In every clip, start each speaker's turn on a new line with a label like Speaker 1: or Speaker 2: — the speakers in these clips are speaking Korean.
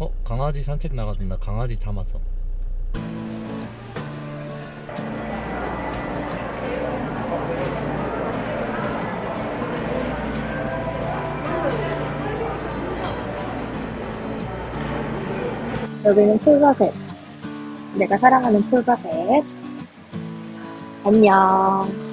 Speaker 1: 어 강아지 산책 나가던데 강아지 담았어.
Speaker 2: 여기는 풀바셋. 내가 사랑하는 풀바셋. 안녕.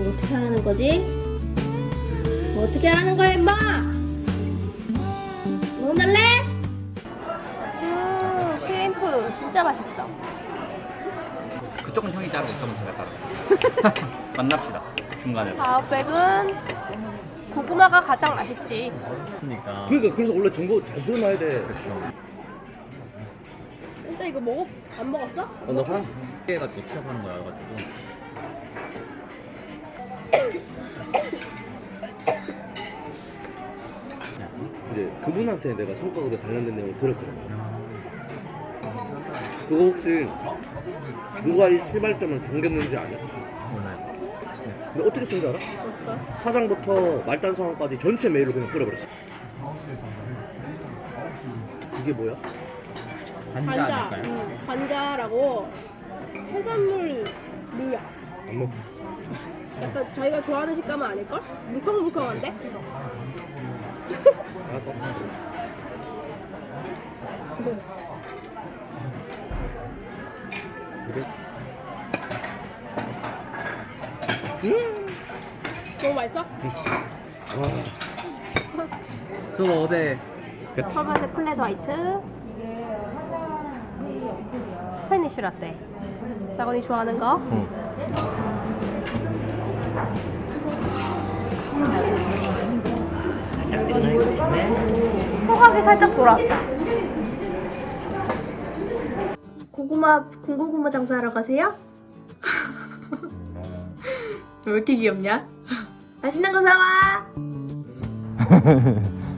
Speaker 3: 이거 어떻게 하라는 거지? 뭐 어떻게 하라는 거야, 임마? 뭐 오늘래? 음, 슈림프 진짜 맛있어.
Speaker 4: 그쪽은 형이 자르고 이쪽은 제가 자르고 만납시다 중간에
Speaker 3: 아웃백은 고구마가 가장 맛있지.
Speaker 1: 그러니까.
Speaker 5: 그러니까 그래서 원래 정보 잘 들어놔야 돼.
Speaker 1: 그렇죠.
Speaker 3: 일단 이거 먹어? 안 먹었어?
Speaker 5: 어, 너 하나?
Speaker 1: 해가지고 취업하는 거야 가지고.
Speaker 5: 이제 그분한테 내가 성과급에 관련된 내용을 들었거든. 그거 혹시 누가 이 시발점을 당겼는지 아냐?
Speaker 1: 몰라요.
Speaker 5: 근데 어떻게 쓴지 알아? 사장부터 말단 상황까지 전체 메일로 그냥 뿌려버렸어. 이게 뭐야?
Speaker 1: 반자 아닐까요?
Speaker 3: 응, 관자라고 해산물 류야.
Speaker 5: 안 먹.
Speaker 3: 약간 저희가 좋아하는 식감은 아닐걸? 물컹물컹한데?
Speaker 5: 그래?
Speaker 3: 너무 맛있어?
Speaker 5: 와.
Speaker 1: 그거 어제
Speaker 3: 퍼블의 플랫 화이트 스페니쉬 라떼 나건이 좋아하는 거
Speaker 1: 응.
Speaker 3: 호각이 살짝 돌아왔다 고구마 군고구마 장사하러 가세요? 왜 이렇게 귀엽냐? 맛있는 거 사와